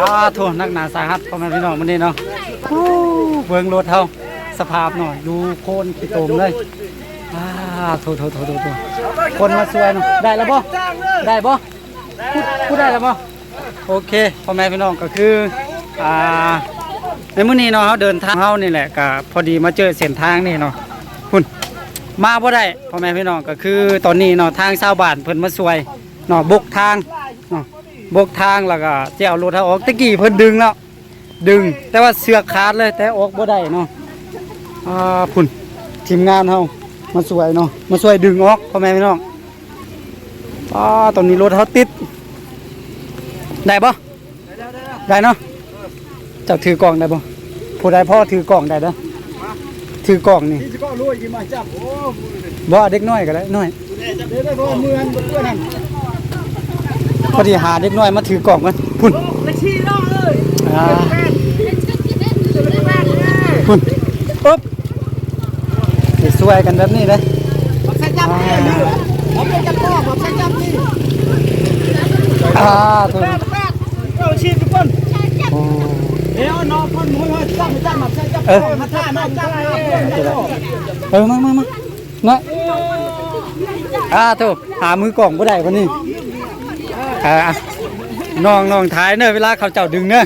อ่าโทษนักหนาสาหัสพ่อแม่พี่น้องมันนี่เนาะโอ้เบิ่งรถเฮาสภาพหน่อยดูโคนขี้โตมเลยอ่าโทษโทษโทษโทษคนมาช่วยเนาะได้แล้วบ่ได้บ่พูดได้แล้วบ่โอเคพ่อแม่พี่น้องก็คืออ่าในมื้อนี้เนาะเฮาเดินทางเฮานี่แหละก็พอดีมาเจอเส้นทางนี่เนาะคุณมาบ่ได้พ่อแม่พี่น้องก็คือตอนนี้เนาะทางชาวบ้านเพิ่นมาช่วยเนาะบุกทางเนาะ บกทางแล้วก็จะเอารถเขาออกตะกี้เพิ่นดึงแล้วดึง แต่ว่าเสือกขาดเลยแต่ออกบ่ได้เนาะอ่าพุ่นทีมงานเฮามาสวยเนาะมาสวยดึงออกพ่อแม่พี่น้องอ่าตอนนี้รถเขาติด ได้บ่ได้เนาะเจ้าถือกล่องได้บ่ผู้ใดพ่อถือกล่องได้เด้อถือกล่องนี่บ่เด็กน้อยก็ได้น้อยเดี๋ยวได้บ่เมือนเพื่อนนั่น พอดีหาเด็กน้อยมาถือกล่องกันพุ่นไปชี้น้องเลยอ่าคุณปุ๊บสิสวยกันแบบนี้เลยผมใช้จับนี่ผมเป็นจับพ่อผมใช้จับนี่อ่าตัวแป๊บแป๊บเอาชี้ทุกคนโอ้เดี๋ยวน้องพ่นมือจับจับมาใช้จับมาท่ามาจับเออมามามามาอ่าโถหามือกล่องบ่ได้วันนี้ อ่าน้องน้องถ่ายเนอะเวลาเขาเจ้าดึงเนอะ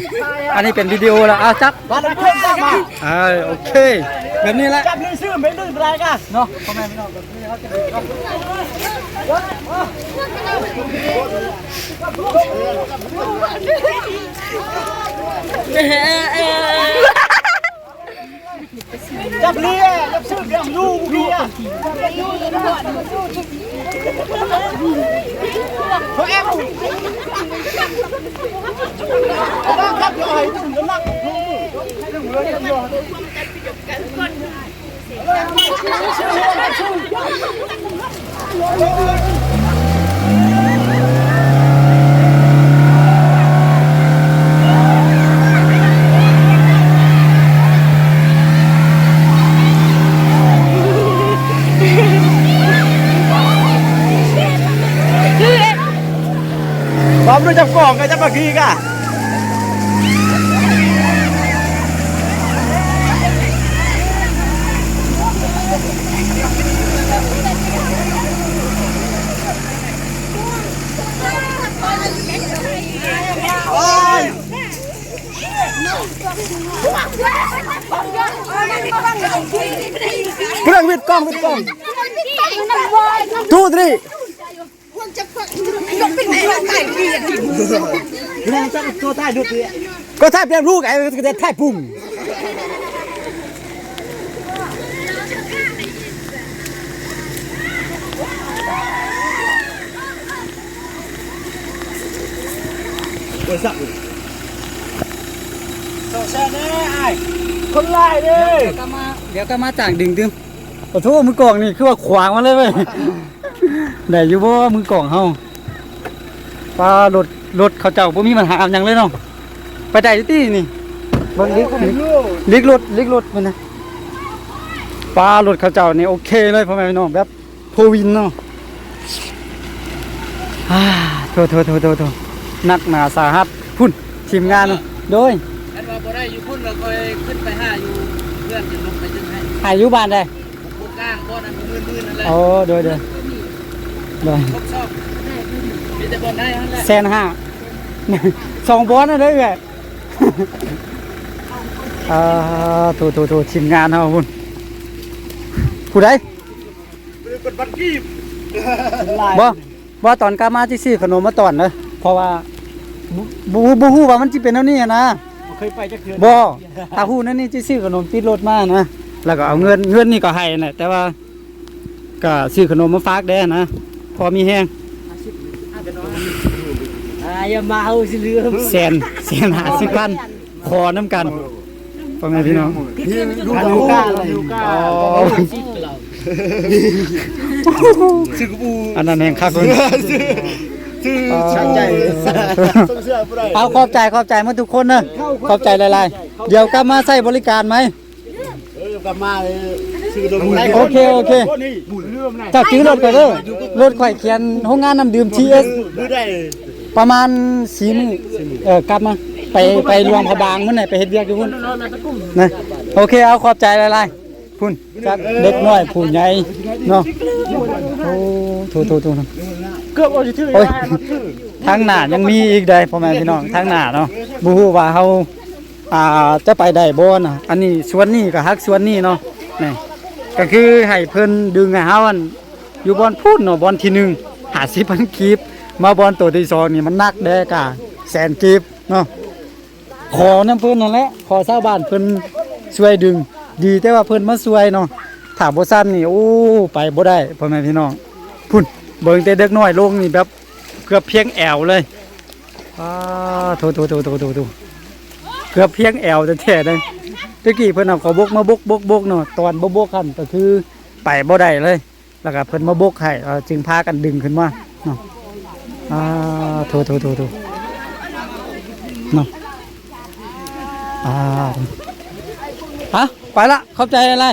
อันนี้เป็นวิดีโอแล้วอะจับบ้านคนจับมาอ่าโอเคแบบนี้แหละจับนี่ซื้อไม่ลื่นอะไรกันเนาะพ่อแม่พี่น้องแบบนี้เขาจะดึงเนาะ จับเลี้ยจับซื้อเลี้ยงลูกเลี้ยเขาแอบเอาจับย่อยถึงน้ำหนักพร้อมด้วย จับกล่องกันจับปากกีกะเครื่องวิดกล้องวิดกล้องทูตรีเรื่องจับตัวท้าย ดูดเลยก็ท้ายเปลี่ยนรูปไอ้ก็จะท้ายปุ่งตัวสับตัวแช่แน่ไอ้คนไล่ดิเดี๋ยวก็มาเดี๋ยวก็มาจากดึงตึมขอโทษมือกล่องนี่คือว่าขวางมาเลยเว้ยได้อยู่บ่มือกล่องเฮาปลารถ รถเขาเจ้าบ่มีปัญหาหยังเลยเนาะไปได้อยู่ตินี่เบิ่งลิกลิกลิกรถลิกรถมันนะปลารถเขาเจ้านี่โอเคเลยพ่อแม่พี่น้องแบบโทวินเนาะอ่าโทษโทษโทษโทษโทษนักหนาสาหัสพุ่นทีมงานเนาะโดยอันว่าบ่ได้อยู่พุ่นเราก็ขึ้นไปหาอยู่เพื่อนจะลงไปจึงให้อายุบ้านได้ผู้กลางบ่นั้นมือๆนั่นแหละโอ้โดยโดยโดยครบชอบมีแต่บ่ได้นั่นแหละแสนห้า สองบอลนะเด้อไงอ่าถูถูถูทีมงานเฮาพุ่นผู้ใดกดบัตรกีบบ่บ่ตอนกลับมาที่ซื้อขนมมาตอนเด้อเพราะว่าบ่บ่บ่ฮู้ว่ามันสิเป็นแนวนี้อะนะเคยไปจักเทือนบ่ถ้าฮู้นั่นนี่สิซื้อขนมติดรถมานะแล้วก็เอาเงินเงินนี่ก็ให้น่ะแต่ว่าก็ซื้อขนมมาฝากแด้นะ พอมีแฮง อ่าอย่ามาเอาสิเรือแสนแสนห้าสิบพันขอน้ำกันพ่อแม่พี่น้องลูกลูกาลูกาอ๋อซื้อกระปูอันนั้นแห่งคักเลยซื้อช่างใจส่งเสื้อผู้ใดเอาขอบใจขอบใจมาทุกคนเนอะขอบใจหลายๆ เดี๋ยวกลับมาใช้บริการไหมเออกลับมาเลยซื้อดมโอเคโอเคนี่บุญเรื่องไหนเจ้าจื้อรถก็เด้อรถข่อยเขียนห้องงานน้ำดื่ม TS ดูได้ ประมาณสีมือเออกลับมา ไปไปรวมพระบางมื้อไหนไปเฮ็ดเวียกอยู่พุ่นนะโอเคเอาขอบใจหลายๆพุ่นจากเด็กน้อยผู้ใหญ่เนาะโอ้โถโถโถเกือบเอาสิถือโอ้ยทางหน้ายังมีอีกได้พ่อแม่พี่น้องทางหน้าเนาะบ่ฮู้ว่าเฮาอ่าจะไปได้บ่น่ะอันนี้ส่วนนี้ก็ฮักส่วนนี้เนาะนี่ก็คือให้เพิ่นดึงให้เฮาอันอยู่บอนพูดเนาะบอนที่หนึ่ง50,000กีบ มาบอนตัวที่สองนี่มันนักแดกะแสนกีบเนาะขอน้ำเพิ่นนั่นแหละขอชาวบ้านเพิ่นช่วยดึง ดีแต่ว่าเพิ่นมาช่วยเนาะถ้าบ่ซ้ำนี่โอ้ไปบ่ได้พ่อแม่พี่น้องพุ่นเบิ่งแต่เด็กน้อยลงนี่แบบเกือบเพียงแอวเลยอ้าโถโถโถโถโถโถเกือบเพียงแอวแต่แท้เลยตะกี้เพิ่นเอาขาบกมาบกบกบกเนาะตอนบ่บกกันก็คือไปบ่ได้เลย แล้วก็เพิ่นมาบกให้จึงพากันดึงขึ้นมาเนาะ อ่าถโถโถโถเนาะอ่าฮะไปละขอบใจอะไร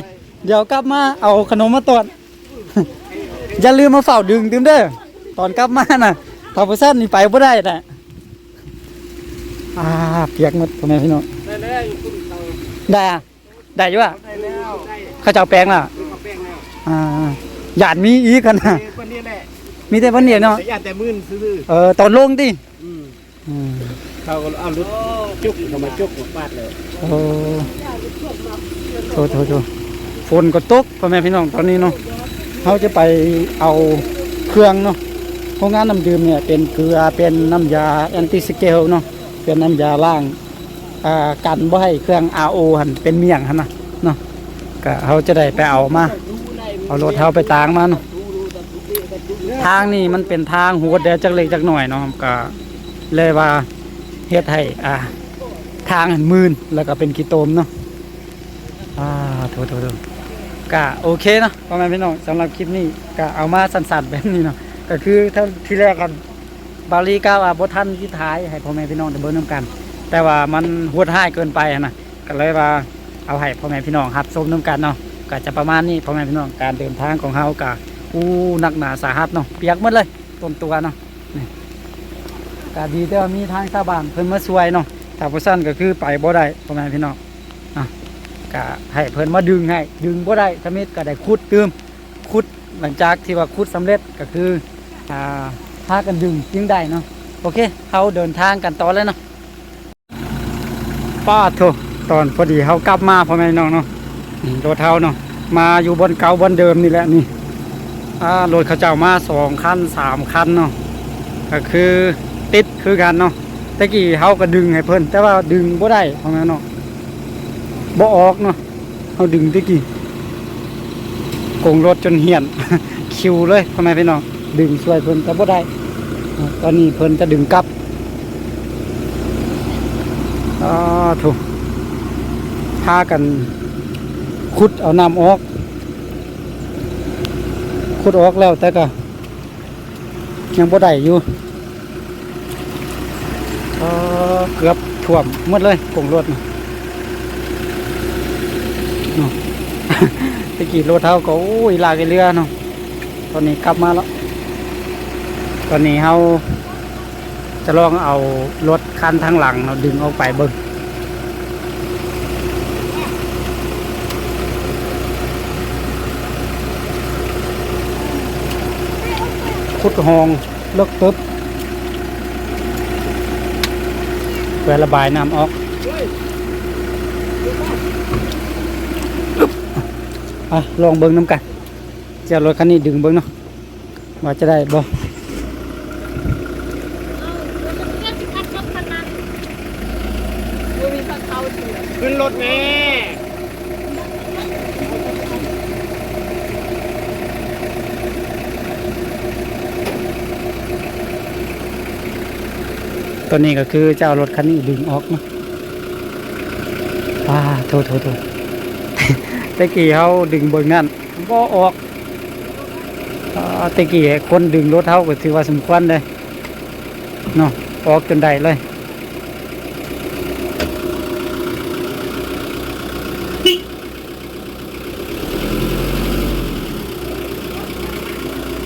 เดี๋ยวกลับมาเอาขนมมาตรวจอย่าลืมมาเฝ้าดึงดื่มเด้อตอนกลับมาน่ะถ้าบ่ซั่นนี่ไปบ่ได้น่ะอ่าเปียกหมดพ่อแม่พี่น้องได้อยู่คุณเขาได้อะได้อยู่อะได้แล้วเขาเจ้าแปลงล่ะเขาแป้งล้วอ่าหยาดมีอีกกันนะ มีแต่วันเดียวเนาะแต่ยาแต่มื่นซื่อเออตอนลงติๆอืมอืมเขาก็เอารถจุกเขามาจุกมาฟาดเลยโอ้โถโถโถฝนก็ตกพ่อแม่พี่น้องตอนนี้เนาะเขาจะไปเอาเครื่องเนาะโรงงานน้ำดื่มเนี่ยเป็นเกลือเป็นน้ำยาแอนติสเกลเนาะเป็นน้ำยาล้างอ่ากันบ่ให้เครื่อง RO หันเป็นเมี่ยงหันนะเนาะก็เขาจะได้ไปเอามา เอารถเฮาไปตางมาเนาะทางนี่มันเป็นทางหัวเดียวจักเล็กจักหน่อยเนาะก็เลยว่าเฮ็ดให้อ่าทางหันมืนแล้วก็เป็นขี้โตมเนาะอ่าโถโถโถก็โอเคเนาะพ่อแม่พี่น้องสำหรับคลิปนี้ก็เอามาสั้นๆแบบนี้เนาะก็คือท่าที่แรกกันบาลีก้าวว่าบ่ทันที่ท้ายให้พ่อแม่พี่น้องได้เบิ่งนํกัน แต่ว่ามันหวดห้ายเกินไปนะก็เลยว่าเอาให้พ่อแม่พี่น้องรับชมน้ำกันเนาะก็จะประมาณนี้พ่อแม่พี่น้องการเดินทางของเฮาก็ อู้หนักหนาสาหัสเนาะเปียกหมดเลยต้นตัวเนาะนี่ก็ดีแต่ว่ามีทางชาวบ้านเพิ่นมาช่วยเนาะถ้าบ่ซั่นก็คือไปบ่ได้พ่อแม่พี่น้องอะก็ให้เพิ่นมาดึงให้ดึงบ่ได้ถ้ามิดก็ได้ขุดเติมขุดหลังจากที่ว่าขุดสำเร็จก็คืออ่าพากันดึงจึงได้เนาะโอเคเฮาเดินทางกันต่อเลยเนาะป้าโถตอนพอดีเขากลับมาพ่อแม่พี่น้องเนาะรถเท้าเนาะมาอยู่บนเก่าบนเดิมนี่แหละนี่ รถเขาเจ้ามาสองคันสามคันเนาะก็คือติดคือกันเนาะตะกี้เขาก็ดึงให้เพิ่นแต่ว่าดึงบ่ได้พ่อแม่เนาะบ่ออกเนาะเขาดึงตะกี้โกงรถจนเหี่ยนคิวเลยพ่อแม่พี่น้องดึงช่วยเพิ่นแต่บ่ได้ ตอนนี้เพิ่นจะดึงกลับอ่าถูกพากันขุดเอาน้ำออก ขุดออกแล้วแต่ก็ ยังบ่ได้อยู่เอ่อเกือบท่วมหมดเลยกงรถนะเนาะตะกี้รถเท่าก็โอ้ยลากไอ้เรือเนาะตอนนี้กลับมาแล้ว ตอนนี้เฮาจะลองเอารถคันทางหลังเราดึงออกไปเบิ่ง ขุดหองเลิกตึบเพื่อระบายน้ำออกอึ๊บอะลองเบิ้งน้ำกันจะเอารถคันนี้ดึงเบิ้งเนาะว่าจะได้บ่ขึ้นรถแม่ ตัวนี้ก็คือจะเอารถคันนี้ดึงออกนะว้าโทษโทษโทษตะกี้เขาดึงเบิ้งนั่นก็ออกตะกี้คนดึงรถเขาก็ถือว่าสมควรเลยเนาะออกจนได้เลย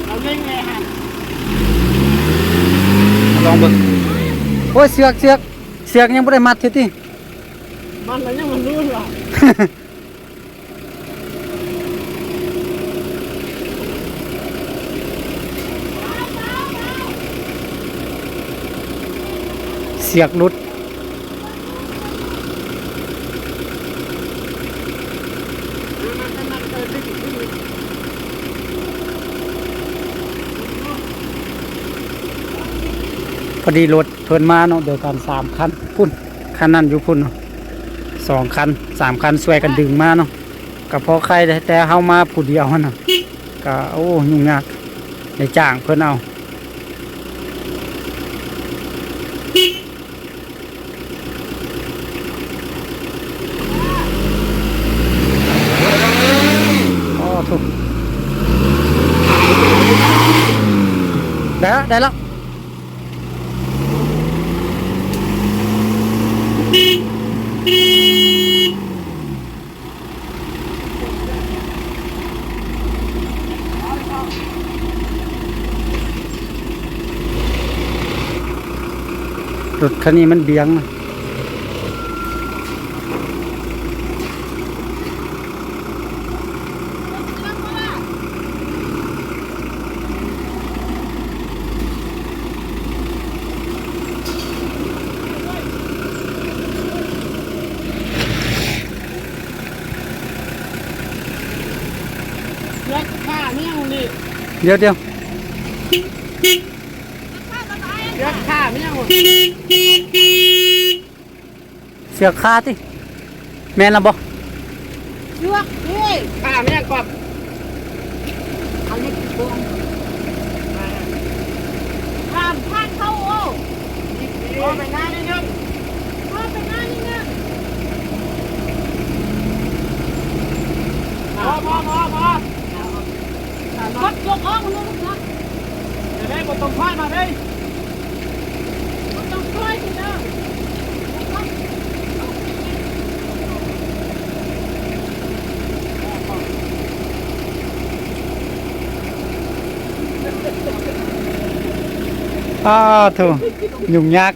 เอาเล่งเลยฮะ ลองเบิ่งโอ้ยเสือกเสือก เสียกยังบ่ได้มัดอยู่ติ มันแล้วยังมันรู้หรอ เสียกหลุด พอดีรถเพิ่นมาเนาะเดียวกันสามคันพุ่นคันนั้นอยู่พุ่นเนาะสองคันสามคันช่วยกันดึงมาเนาะก็พอใครได้แต่เฮามาผู้เดียวหั่นน่ะก็โอ้ยุ่งยากได้จ้างเพิ่นเอาได้แล้วได้แล้ว รถคันนี้มันเบียงนะ ดี๋ยวเดี๋ยวเลือดข้าไม่ยังเสือกคาติแม่นและบ่เลือดนี่ข้าไม่ยังกอบเอาเล็กตัวตามพานเข้าโอ้ พอไปหน้านิดนึง พาไปหน้านี่นะ พอพอพอพอ รถยกออกมันลูกนะ จะได้บทต้องพลาดมาได้ มันต้องช่วยสิเด้อ อ้าวถูกยุ่งยา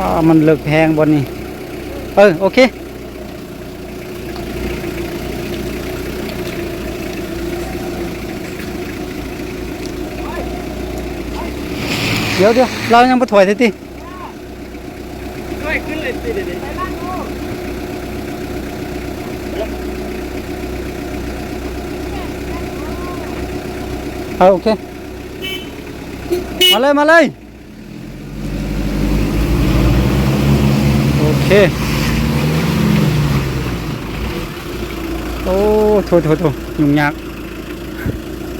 กพอพอเดี๋ยวเดี๋ยวรถมาเรื่อยๆก่อนเฮ้ยรถก่อนอ้าวมันเลิกแพงบนนี่เออ โอเค เดี๋ยวเดี๋ยวเรายังบ่ถอยทีติด้วยขึ้นเลยสิเดี๋ยวเดี๋ยวเออโอเค มาเลย มาเลยโอ เคโอ้โถโถโถยุ่งยาก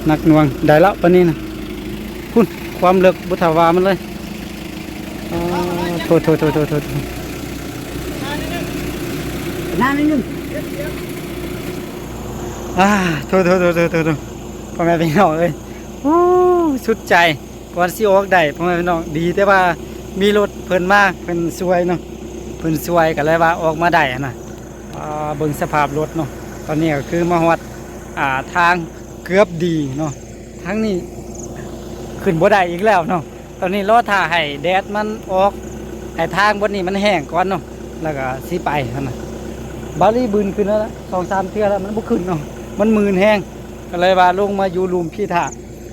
หนักหน่วงได้แล้วปานนี้นะพุ่นความเลิกบุทาวามันเลยอ๋อโถโถโถโถโถโถหน้านิดนึงอ่าโถโถโถโถโถโถพ่อแม่พี่น้องเอ้ยโอ้สุดใจก่อนสิออกได้พ่อแม่พี่น้องดีแต่ว่ามีรถเพิ่นมาเพิ่นช่วยเนาะ เพิ่นช่วยก็เลยว่าออกมาได้นะอ่าเบิ่งสภาพรถเนาะตอนนี้ก็คือมาฮอดอาทางเกือบดีเนาะทางนี้ขึ้นบ่ได้อีกแล้วเนาะตอนนี้รอท่าให้แดดมันออกให้ทางบนนี้มันแห้งก่อนเนาะแล้วก็สิไปนะบาลีบืนขึ้นแล้วสองสามเทื่อแล้วมันบุขึ้นเนาะมันมืนแห้งก็เลยว่าลงมาอยู่ลุมพี่ถา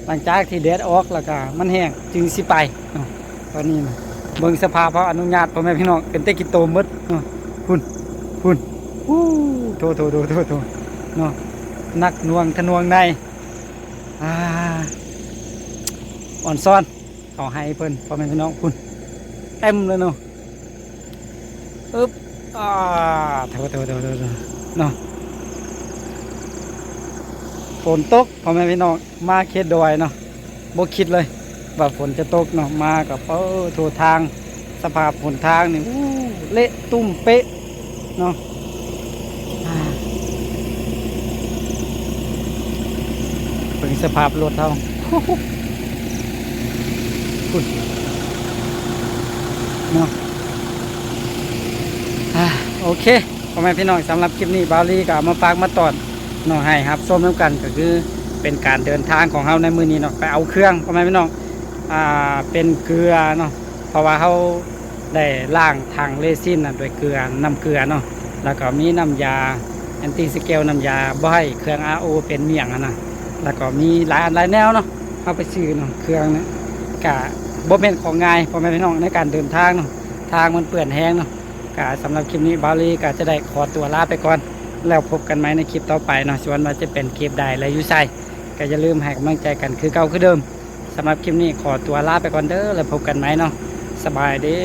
หลังจากที่แดดออกแล้วก็มันแห้งจึงสิไปเนาะตอนนี้นะ เบิ่งสภาพเขาอนุญาตพ่อแม่พี่น้องเป็นเตกิโตมดเนาะพุ่นพุ่นอู้โถโถโถโถโถเนาะนักนวงทะนวงในอ่าอ่อนซ้อนเขาให้เพิ่นพ่อแม่พี่น้องพุ่นเต็มเลยเนาะอึ๊บอ่าเถอะเถอะเถอะเถเนาะฝนตกพ่อแม่พี่น้องมาเขตดอยเนาะบ่คิดเลย ว่าฝนจะตกเนาะมากับเออโททางสภาพหนทางนี่เละตุ้มเป๊ะเนาะเป็นสภาพรถเท่าคุณเนาะโอเคพ่อแม่พี่น้องสำหรับคลิปนี้บาลีก็มาฝากมาตอนเนาะให้ครับส้มน้ำกันก็คือเป็นการเดินทางของเราในมือนี้เนาะไปเอาเครื่องพ่อแม่พี่น้อง อ่าเป็นเกลือเนาะเพราะว่าเขาได้ล่างทางเรซินนะด้วยเกลือน้ำเกลือเนาะแล้วก็มีน้ำยาแอนตี้สเกลน้ำยาบ่ให้เครื่อง RO เป็นเมี่ยงอะนะแล้วก็มีหลายอันหลายแนวเนาะเอาไปซื้อเนาะเครื่องเนี่ยกะบ่เป็นของง่ายพ่อแม่พี่น้องในการเดินทางเนาะทางมันเปื่อนแห้งเนาะกะสำหรับคลิปนี้บาลีก็จะได้ขอตัวลาไปก่อน แล้วพบกันไหมในคลิปต่อไปเนาะส่วนว่าจะเป็นคลิปใดและยุไซก็อย่าลืมให้กำลังใจกันคือเก่าคือเดิม สำหรับคลิปนี้ขอตัวลาไปก่อนเด้อแล้วพบกันไหมเนาะสบายดี